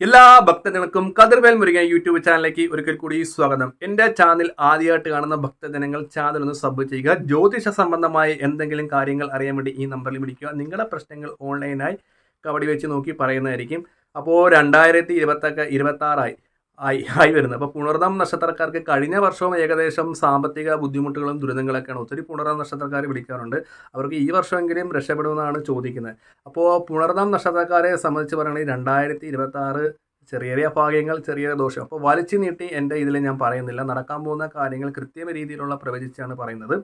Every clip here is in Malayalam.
എല്ലാ ഭക്തജനങ്ങൾക്കും കതിർവേൽ മുരുകൻ യൂട്യൂബ് ചാനലിലേക്ക് ഒരിക്കൽ കൂടി സ്വാഗതം. എന്റെ ചാനൽ ആദ്യമായിട്ട് കാണുന്ന ഭക്തജനങ്ങൾ ചാനൽ ഒന്ന് സബ് ചെയ്യുക. ജ്യോതിഷ സംബന്ധമായ എന്തെങ്കിലും കാര്യങ്ങൾ അറിയാൻ വേണ്ടി ഈ നമ്പറിൽ വിളിക്കുക. നിങ്ങളുടെ പ്രശ്നങ്ങൾ ഓൺലൈനായി കബഡി വെച്ച് നോക്കി പറയുന്നതായിരിക്കും. അപ്പോൾ രണ്ടായിരത്തി ഇരുപത്തൊക്കെ ഇരുപത്തി ആറായി ആയി ആയി വരുന്നത്. അപ്പോൾ പുണർദം നക്ഷത്രക്കാർക്ക് കഴിഞ്ഞ വർഷവും ഏകദേശം സാമ്പത്തിക ബുദ്ധിമുട്ടുകളും ദുരിതങ്ങളൊക്കെയാണ് ഒത്തിരി പുണർദം നക്ഷത്രക്കാർ വിളിക്കാറുണ്ട്. അവർക്ക് ഈ വർഷമെങ്കിലും രക്ഷപ്പെടുമെന്നാണ് ചോദിക്കുന്നത്. അപ്പോൾ പുണർദം നക്ഷത്രക്കാരെ സംബന്ധിച്ച് പറയുകയാണെങ്കിൽ രണ്ടായിരത്തി ഇരുപത്തി ആറ് ചെറിയ ചെറിയ ഭാഗ്യങ്ങൾ ചെറിയ ദോഷം. അപ്പോൾ വലിച്ചു നീട്ടി എന്റെ ഇതിൽ ഞാൻ പറയുന്നില്ല. നടക്കാൻ പോകുന്ന കാര്യങ്ങൾ കൃത്യമ രീതിയിലുള്ള പ്രവചിച്ചാണ് പറയുന്നത്.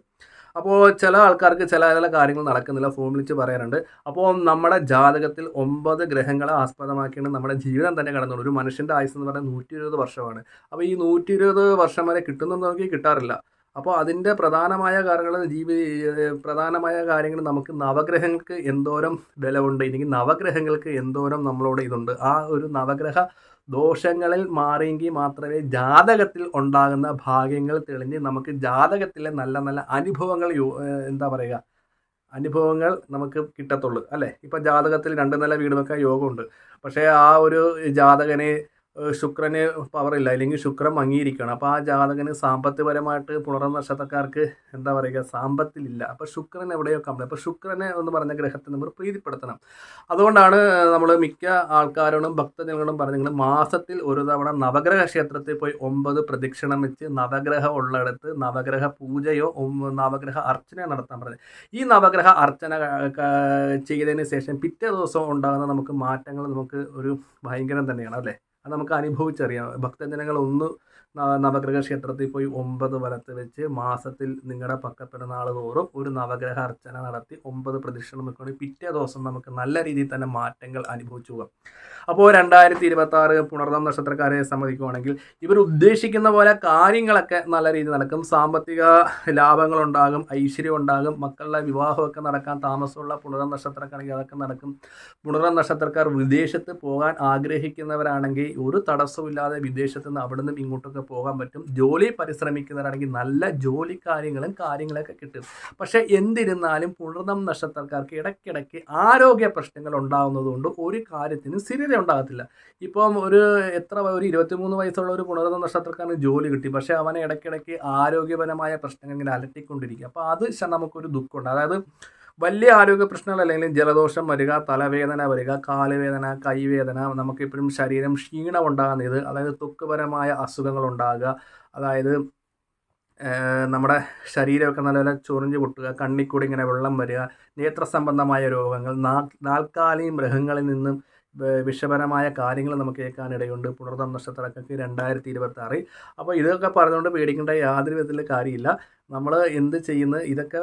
അപ്പോൾ ചില ആൾക്കാർക്ക് ചില ചില കാര്യങ്ങൾ നടക്കുന്നില്ല. ഫോൺ വിളിച്ച് പറയാറുണ്ട്. അപ്പോൾ നമ്മുടെ ജാതകത്തിൽ ഒമ്പത് ഗ്രഹങ്ങളെ ആസ്പദമാക്കിയാണ് നമ്മുടെ ജീവിതം തന്നെ കടന്നുള്ളൂ ഒരു മനുഷ്യന്റെ ആയുസ് എന്ന് പറഞ്ഞാൽ നൂറ്റി വർഷമാണ്. അപ്പോൾ ഈ നൂറ്റി വർഷം വരെ നോക്കി കിട്ടാറില്ല. അപ്പോൾ അതിന്റെ പ്രധാനമായ കാര്യങ്ങൾ ജീവി പ്രധാനമായ കാര്യങ്ങൾ നമുക്ക് നവഗ്രഹങ്ങൾക്ക് എന്തോരം ബലമുണ്ട് ഇല്ലെങ്കിൽ നവഗ്രഹങ്ങൾക്ക് എന്തോരം നമ്മളോട് ഇതുണ്ട്. ആ ഒരു നവഗ്രഹ ദോഷങ്ങളിൽ മാറിയെങ്കിൽ മാത്രമേ ജാതകത്തിൽ ഉണ്ടാകുന്ന ഭാഗ്യങ്ങൾ തെളിഞ്ഞ് നമുക്ക് ജാതകത്തിലെ നല്ല നല്ല അനുഭവങ്ങൾ എന്താ പറയുക അനുഭവങ്ങൾ നമുക്ക് കിട്ടത്തുള്ളൂ അല്ലേ? ഇപ്പം ജാതകത്തിൽ രണ്ട് നില വീട് വെക്കാൻ യോഗമുണ്ട്. പക്ഷേ ആ ഒരു ജാതകനെ ശുക്രന് പവറില്ല അല്ലെങ്കിൽ ശുക്രൻ മങ്ങിയിരിക്കണം. അപ്പോൾ ആ ജാതകന് സാമ്പത്തികപരമായിട്ട് പുണർന്ന നക്ഷത്രക്കാർക്ക് എന്താ പറയുക? സാമ്പത്തിലില്ല. അപ്പോൾ ശുക്രൻ എവിടെയോ കമ്പനി അപ്പോൾ ശുക്രനെ എന്ന് പറഞ്ഞ ഗ്രഹത്തെ നമ്മൾ പ്രീതിപ്പെടുത്തണം. അതുകൊണ്ടാണ് നമ്മൾ മിക്ക ആൾക്കാരോടും ഭക്തജനങ്ങളും പറഞ്ഞത് മാസത്തിൽ ഒരു തവണ നവഗ്രഹ ക്ഷേത്രത്തിൽ പോയി ഒമ്പത് പ്രദക്ഷിണം വെച്ച് നവഗ്രഹം ഉള്ളിടത്ത് നവഗ്രഹ പൂജയോ നവഗ്രഹ അർച്ചന നടത്താൻ പറഞ്ഞത് ഈ നവഗ്രഹ അർച്ചന ചെയ്തതിന് ശേഷം പിറ്റേ ദിവസം ഉണ്ടാകുന്ന നമുക്ക് മാറ്റങ്ങൾ നമുക്ക് ഒരു ഭയങ്കരം തന്നെയാണ് അല്ലേ? അത് നമുക്ക് അനുഭവിച്ചറിയാം. ഭക്തജനങ്ങൾ ഒന്ന് നവഗ്രഹ ക്ഷേത്രത്തിൽ പോയി ഒമ്പത് വലത്ത് വെച്ച് മാസത്തിൽ നിങ്ങളുടെ പക്കപ്പെടുന്ന തോറും ഒരു നവഗ്രഹ അർച്ചന നടത്തി ഒമ്പത് പ്രദക്ഷിണം വെക്കുകയാണെങ്കിൽ പിറ്റേ ദിവസം നമുക്ക് നല്ല രീതിയിൽ തന്നെ മാറ്റങ്ങൾ അനുഭവിച്ചു പോകാം. അപ്പോൾ രണ്ടായിരത്തി ഇരുപത്തി ആറ് പുണർദം നക്ഷത്രക്കാരെ സംബന്ധിക്കുകയാണെങ്കിൽ ഇവർ ഉദ്ദേശിക്കുന്ന പോലെ കാര്യങ്ങളൊക്കെ നല്ല രീതിയിൽ നടക്കും. സാമ്പത്തിക ലാഭങ്ങൾ ഉണ്ടാകും ഐശ്വര്യം ഉണ്ടാകും മക്കളുടെ വിവാഹമൊക്കെ നടക്കാൻ താമസമുള്ള പുണർദം നക്ഷത്രക്കാണെങ്കിൽ അതൊക്കെ നടക്കും. പുണർദം നക്ഷത്രക്കാർ വിദേശത്ത് പോകാൻ ആഗ്രഹിക്കുന്നവരാണെങ്കിൽ ഒരു തടസ്സമില്ലാതെ വിദേശത്ത് നിന്ന് അവിടെ നിന്നും ഇങ്ങോട്ടൊക്കെ പോകാൻ പറ്റും. ജോലി പരിശ്രമിക്കുന്നവരാണെങ്കിൽ നല്ല ജോലി കാര്യങ്ങളും കാര്യങ്ങളൊക്കെ കിട്ടും. പക്ഷേ എന്തിരുന്നാലും പുണർന്നം നക്ഷത്രക്കാർക്ക് ഇടയ്ക്കിടയ്ക്ക് ആരോഗ്യ പ്രശ്നങ്ങൾ ഉണ്ടാകുന്നതുകൊണ്ട് ഒരു കാര്യത്തിനും സ്ഥിരത ഉണ്ടാകത്തില്ല. ഇപ്പം ഒരു എത്ര ഒരു ഇരുപത്തിമൂന്ന് വയസ്സുള്ള ഒരു പുണർന്ന നക്ഷത്രക്കാരന് ജോലി കിട്ടി. പക്ഷേ അവനെ ഇടയ്ക്കിടയ്ക്ക് ആരോഗ്യപരമായ പ്രശ്നങ്ങൾ ഇങ്ങനെ അലട്ടിക്കൊണ്ടിരിക്കുക അപ്പോൾ അത് നമുക്കൊരു ദുഃഖമുണ്ട്. അതായത് വലിയ ആരോഗ്യ പ്രശ്നങ്ങൾ അല്ലെങ്കിൽ ജലദോഷം വരിക തലവേദന വരിക കാലുവേദന കൈവേദന നമുക്കിപ്പോഴും ശരീരം ക്ഷീണം ഉണ്ടാകുന്ന ഇത് അതായത് ത്വക്കുപരമായ അസുഖങ്ങൾ ഉണ്ടാകുക അതായത് നമ്മുടെ ശരീരമൊക്കെ നല്ലപോലെ ചൊറിഞ്ഞ് പൊട്ടുക കണ്ണിക്കൂടി ഇങ്ങനെ വെള്ളം വരിക നേത്ര സംബന്ധമായ രോഗങ്ങൾ നാൽക്കാലി മൃഗങ്ങളിൽ നിന്നും വിഷപരമായ കാര്യങ്ങൾ നമുക്ക് കേൾക്കാനിടയുണ്ട്. പുണർദം നക്ഷത്രക്കൊക്കെ രണ്ടായിരത്തി ഇരുപത്തി ആറ് അപ്പോൾ ഇതൊക്കെ പറഞ്ഞുകൊണ്ട് പേടിക്കേണ്ട യാതൊരു വിധത്തിലുള്ള കാര്യമില്ല. നമ്മൾ എന്ത് ചെയ്യുന്നത് ഇതൊക്കെ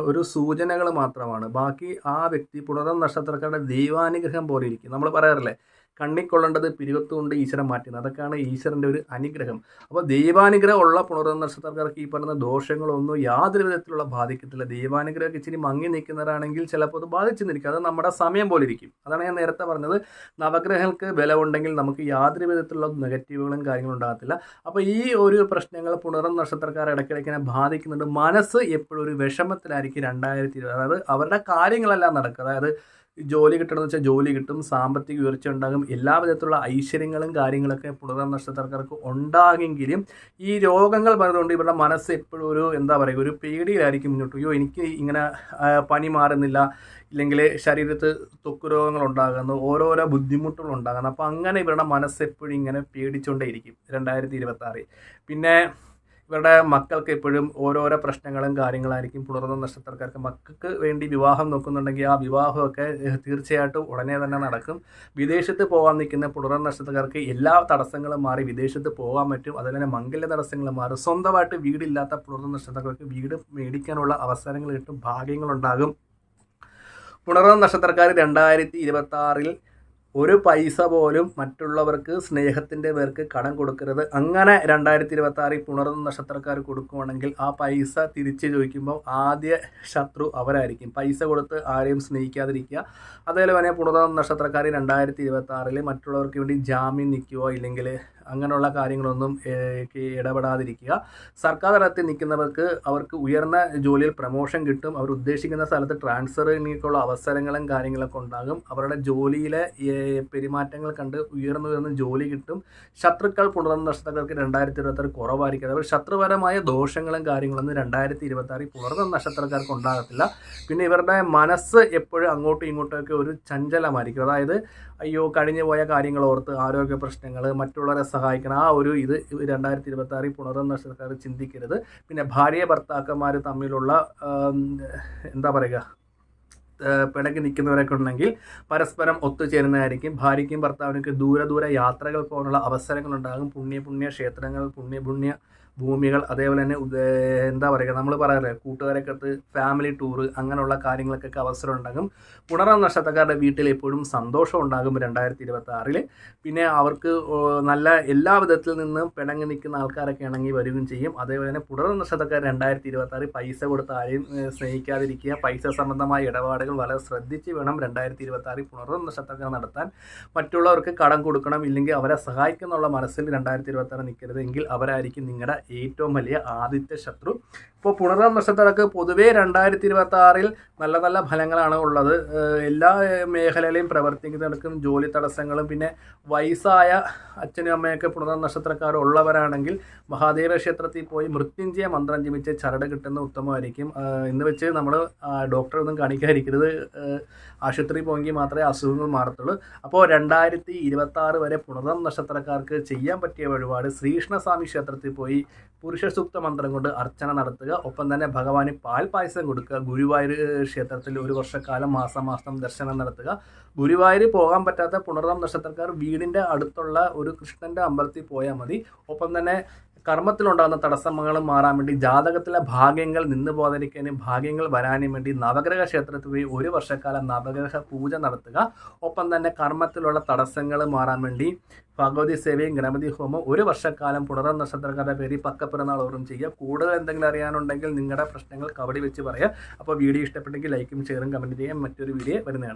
ഒരു സൂചനകൾ മാത്രമാണ്. ബാക്കി ആ വ്യക്തി പുണർദം നക്ഷത്രക്കാരുടെ ദൈവാനുഗ്രഹം പോലെ ഇരിക്കും. നമ്മൾ പറയാറില്ലേ? കണ്ണിക്കൊള്ളേണ്ടത് പിരിവത്തുകൊണ്ട് ഈശ്വരൻ മാറ്റുന്നത് അതൊക്കെയാണ് ഈശ്വരന്റെ ഒരു അനുഗ്രഹം. അപ്പോൾ ദൈവാനുഗ്രഹം ഉള്ള പുണർന്ന നക്ഷത്രക്കാർക്ക് ഈ പറയുന്ന ദോഷങ്ങളൊന്നും യാതൊരു വിധത്തിലുള്ള ബാധിക്കത്തില്ല. ദൈവാനുഗ്രഹം ഇച്ചിരി മങ്ങി നിൽക്കുന്നവരാണെങ്കിൽ ചിലപ്പോൾ അത് ബാധിച്ചു നിൽക്കും. അത് നമ്മുടെ സമയം പോലെ ഇരിക്കും. അതാണ് ഞാൻ നേരത്തെ പറഞ്ഞത്. നവഗ്രഹങ്ങൾക്ക് ബലമുണ്ടെങ്കിൽ നമുക്ക് യാതൊരു വിധത്തിലുള്ള നെഗറ്റീവുകളും കാര്യങ്ങളും ഉണ്ടാകത്തില്ല. അപ്പോൾ ഈ ഒരു പ്രശ്നങ്ങൾ പുണർന്ന നക്ഷത്രക്കാർ ഇടയ്ക്കിടയ്ക്ക് ബാധിക്കുന്നുണ്ട്. മനസ്സ് എപ്പോഴും ഒരു വിഷമത്തിലായിരിക്കും രണ്ടായിരത്തി ഇരുപത്. അതായത് അവരുടെ കാര്യങ്ങളെല്ലാം നടക്കുക. അതായത് ജോലി കിട്ടണമെന്ന് വെച്ചാൽ ജോലി കിട്ടും സാമ്പത്തിക ഉയർച്ച ഉണ്ടാകും എല്ലാ വിധത്തിലുള്ള ഐശ്വര്യങ്ങളും കാര്യങ്ങളൊക്കെ പുണർദം നക്ഷത്രക്കാർക്ക് ഉണ്ടാകുമെങ്കിലും ഈ രോഗങ്ങൾ പറഞ്ഞതുകൊണ്ട് ഇവരുടെ മനസ്സ് എപ്പോഴും ഒരു എന്താ പറയുക ഒരു പേടിയിലായിരിക്കും മുന്നോട്ട്. അയ്യോ എനിക്ക് ഇങ്ങനെ പനി മാറുന്നില്ല ഇല്ലെങ്കിൽ ശരീരത്ത് തൊക്ക് രോഗങ്ങൾ ഉണ്ടാകുന്നു ഓരോരോ ബുദ്ധിമുട്ടുകൾ ഉണ്ടാകുന്നു. അപ്പോൾ അങ്ങനെ ഇവരുടെ മനസ്സ് എപ്പോഴും ഇങ്ങനെ പേടിച്ചുകൊണ്ടേയിരിക്കും രണ്ടായിരത്തി ഇരുപത്തി പിന്നെ ഇവരുടെ മക്കൾക്ക് എപ്പോഴും ഓരോരോ പ്രശ്നങ്ങളും കാര്യങ്ങളായിരിക്കും പുണർന്ന നക്ഷത്രക്കാർക്ക് മക്കൾക്ക് വേണ്ടി വിവാഹം നോക്കുന്നുണ്ടെങ്കിൽ ആ വിവാഹമൊക്കെ തീർച്ചയായിട്ടും ഉടനെ തന്നെ നടക്കും. വിദേശത്ത് പോകാൻ നിൽക്കുന്ന പുണർന്ന നക്ഷത്രക്കാർക്ക് എല്ലാ തടസ്സങ്ങളും മാറി വിദേശത്ത് പോകാൻ പറ്റും. അതുപോലെ തന്നെ മംഗല്യ തടസ്സങ്ങൾ മാറും. സ്വന്തമായിട്ട് വീടില്ലാത്ത പുണർന്ന നക്ഷത്രക്കാർക്ക് വീട് മേടിക്കാനുള്ള അവസരങ്ങൾ കിട്ടും ഭാഗ്യങ്ങളുണ്ടാകും. പുണർന്ന നക്ഷത്രക്കാർ രണ്ടായിരത്തി ഇരുപത്തി ആറിൽ ഒരു പൈസ പോലും മറ്റുള്ളവർക്ക് സ്നേഹത്തിന്റെ പേർക്ക് കടം കൊടുക്കരുത്. അങ്ങനെ രണ്ടായിരത്തി ഇരുപത്തി ആറിൽ പുണർന്ന നക്ഷത്രക്കാർ കൊടുക്കുവാണെങ്കിൽ ആ പൈസ തിരിച്ച് ചോദിക്കുമ്പോൾ ആദ്യ ശത്രു അവരായിരിക്കും. പൈസ കൊടുത്ത് ആരെയും സ്നേഹിക്കാതിരിക്കുക. അതേപോലെ തന്നെ പുണർന്ന നക്ഷത്രക്കാർ രണ്ടായിരത്തി ഇരുപത്തി ആറിൽ മറ്റുള്ളവർക്ക് വേണ്ടി ജാമ്യം നിൽക്കുകയോ ഇല്ലെങ്കിൽ അങ്ങനെയുള്ള കാര്യങ്ങളൊന്നും ഇടപെടാതിരിക്കുക. സർക്കാർ തലത്തിൽ നിൽക്കുന്നവർക്ക് അവർക്ക് ഉയർന്ന ജോലിയിൽ പ്രമോഷൻ കിട്ടും. അവർ ഉദ്ദേശിക്കുന്ന സ്ഥലത്ത് ട്രാൻസ്ഫറിനുള്ള അവസരങ്ങളും കാര്യങ്ങളൊക്കെ ഉണ്ടാകും. അവരുടെ ജോലിയിലെ പെരുമാറ്റങ്ങൾ കണ്ട് ഉയർന്നു ഉയർന്ന ജോലി കിട്ടും. ശത്രുക്കൾ പുണർന്ന നക്ഷത്രങ്ങൾക്ക് രണ്ടായിരത്തി ഇരുപത്തി ആറ് കുറവായിരിക്കും. അവർ ശത്രുപരമായ ദോഷങ്ങളും കാര്യങ്ങളൊന്നും രണ്ടായിരത്തി ഇരുപത്തി ആറിൽ പുണർന്ന നക്ഷത്രക്കാർക്ക് ഉണ്ടാകത്തില്ല. പിന്നെ ഇവരുടെ മനസ്സ് എപ്പോഴും അങ്ങോട്ടും ഇങ്ങോട്ടൊക്കെ ഒരു ചഞ്ചലമായിരിക്കും. അതായത് അയ്യോ കഴിഞ്ഞു പോയ കാര്യങ്ങൾ ഓർത്ത് ആരോഗ്യ പ്രശ്നങ്ങൾ മറ്റുള്ളവരെ സഹായിക്കണം. ആ ഒരു ഇത് രണ്ടായിരത്തി ഇരുപത്തി ആറിൽ പുണർന്ന സർക്കാർ ചിന്തിക്കരുത്. പിന്നെ ഭാര്യ ഭർത്താക്കന്മാർ തമ്മിലുള്ള എന്താ പറയുക പിണക്കി നിൽക്കുന്നവരൊക്കെ ഉണ്ടെങ്കിൽ പരസ്പരം ഒത്തുചേരുന്നതായിരിക്കും. ഭാര്യയ്ക്കും ഭർത്താവിനൊക്കെ ദൂരെ ദൂരെ യാത്രകൾ പോകാനുള്ള അവസരങ്ങളുണ്ടാകും. പുണ്യ പുണ്യ ക്ഷേത്രങ്ങൾ പുണ്യ പുണ്യ ഭൂമികൾ അതേപോലെ തന്നെ എന്താ പറയുക നമ്മൾ പറയാറില്ലേ കൂട്ടുകാരൊക്കെ അടുത്ത് ഫാമിലി ടൂറ് അങ്ങനെയുള്ള കാര്യങ്ങൾക്കൊക്കെ അവസരം ഉണ്ടാകും. ഉണർന്ന നക്ഷത്രക്കാരുടെ വീട്ടിൽ എപ്പോഴും സന്തോഷം ഉണ്ടാകും രണ്ടായിരത്തി ഇരുപത്തി ആറിൽ പിന്നെ അവർക്ക് നല്ല എല്ലാ വിധത്തിൽ നിന്നും പിണങ്ങി നിൽക്കുന്ന ആൾക്കാരൊക്കെ ഇണങ്ങി വരികയും ചെയ്യും. അതേപോലെ തന്നെ പുണർന്ന നക്ഷത്രക്കാർ രണ്ടായിരത്തി ഇരുപത്തി ആറിൽ പൈസ കൊടുത്ത് ആരെയും സ്നേഹിക്കാതിരിക്കുക പൈസ സംബന്ധമായ ഇടപാടുകൾ വളരെ ശ്രദ്ധിച്ച് വേണം രണ്ടായിരത്തി ഇരുപത്തി ആറിൽ പുണർന്ന നക്ഷത്രക്കാർ നടത്താൻ. മറ്റുള്ളവർക്ക് കടം കൊടുക്കണം ഇല്ലെങ്കിൽ അവരെ സഹായിക്കുന്നുള്ള മനസ്സിൽ രണ്ടായിരത്തി ഇരുപത്തി ആറ് നിൽക്കരുത്. എങ്കിൽ അവരായിരിക്കും നിങ്ങളുടെ ഏറ്റവും വലിയ ആദ്യത്തെ ശത്രു. ഇപ്പോൾ പുണർന്ന നക്ഷത്രക്കാർക്ക് പൊതുവേ രണ്ടായിരത്തി ഇരുപത്തി ആറിൽ നല്ല നല്ല ഫലങ്ങളാണ് ഉള്ളത്. എല്ലാ മേഖലയിലെയും പ്രവർത്തിക്കുന്നവർക്കും ജോലി തടസ്സങ്ങളും പിന്നെ വയസ്സായ അച്ഛനും അമ്മയൊക്കെ പുണർന്ന നക്ഷത്രക്കാർ ഉള്ളവരാണെങ്കിൽ മഹാദേവ ക്ഷേത്രത്തിൽ പോയി മൃത്യുഞ്ജയ മന്ത്രം ജപിച്ച് ചരട് കിട്ടുന്ന ഉത്തമമായിരിക്കും. എന്ന് വെച്ച് നമ്മൾ ഡോക്ടറെ ഒന്നും കാണിക്കാതിരിക്കരുത്. ആശുപത്രി പോയെങ്കിൽ മാത്രമേ അസുഖങ്ങൾ മാറത്തുള്ളൂ. അപ്പോൾ രണ്ടായിരത്തി ഇരുപത്തി വരെ പുണർന്ന നക്ഷത്രക്കാർക്ക് ചെയ്യാൻ പറ്റിയ വഴിപാട് ശ്രീകൃഷ്ണസ്വാമി ക്ഷേത്രത്തിൽ പോയി പുരുഷ സൂക്ത മന്ത്രം കൊണ്ട് അർച്ചന നടത്തുക. ഒപ്പം തന്നെ ഭഗവാന് പാൽ പായസം കൊടുക്കുക. ഗുരുവായൂർ ക്ഷേത്രത്തിൽ ഒരു വർഷക്കാലം മാസം മാസം ദർശനം നടത്തുക. ഗുരുവായൂർ പോകാൻ പറ്റാത്ത പുണർന്നം നക്ഷത്രക്കാർ വീടിന്റെ അടുത്തുള്ള ഒരു കൃഷ്ണന്റെ അമ്പലത്തിൽ പോയാൽ മതി. ഒപ്പം തന്നെ കർമ്മത്തിലുണ്ടാകുന്ന തടസ്സങ്ങളും മാറാൻ വേണ്ടി ജാതകത്തിലെ ഭാഗ്യങ്ങൾ നിന്ന് പോകാതിരിക്കാനും ഭാഗ്യങ്ങൾ വരാനും വേണ്ടി നവഗ്രഹ ക്ഷേത്രത്തിൽ പോയി ഒരു വർഷക്കാലം നവഗ്രഹ പൂജ നടത്തുക. ഒപ്പം തന്നെ കർമ്മത്തിലുള്ള തടസ്സങ്ങൾ മാറാൻ വേണ്ടി ഭഗവതി സേവയും ഗണപതി ഹോമം ഒരു വർഷക്കാലം പുണർ നക്ഷത്രക്കാരുടെ പേരിൽ പക്കപ്പിറന്നാൾ ഓർമ്മ ചെയ്യുക. കൂടുതൽ എന്തെങ്കിലും അറിയാനുണ്ടെങ്കിൽ നിങ്ങളുടെ പ്രശ്നങ്ങൾ കവടി വെച്ച് പറയുക. അപ്പോൾ വീഡിയോ ഇഷ്ടപ്പെട്ടെങ്കിൽ ലൈക്കും ഷെയറും കമന്റ് ചെയ്യാം മറ്റൊരു വീഡിയോ വരുന്നതാണ്.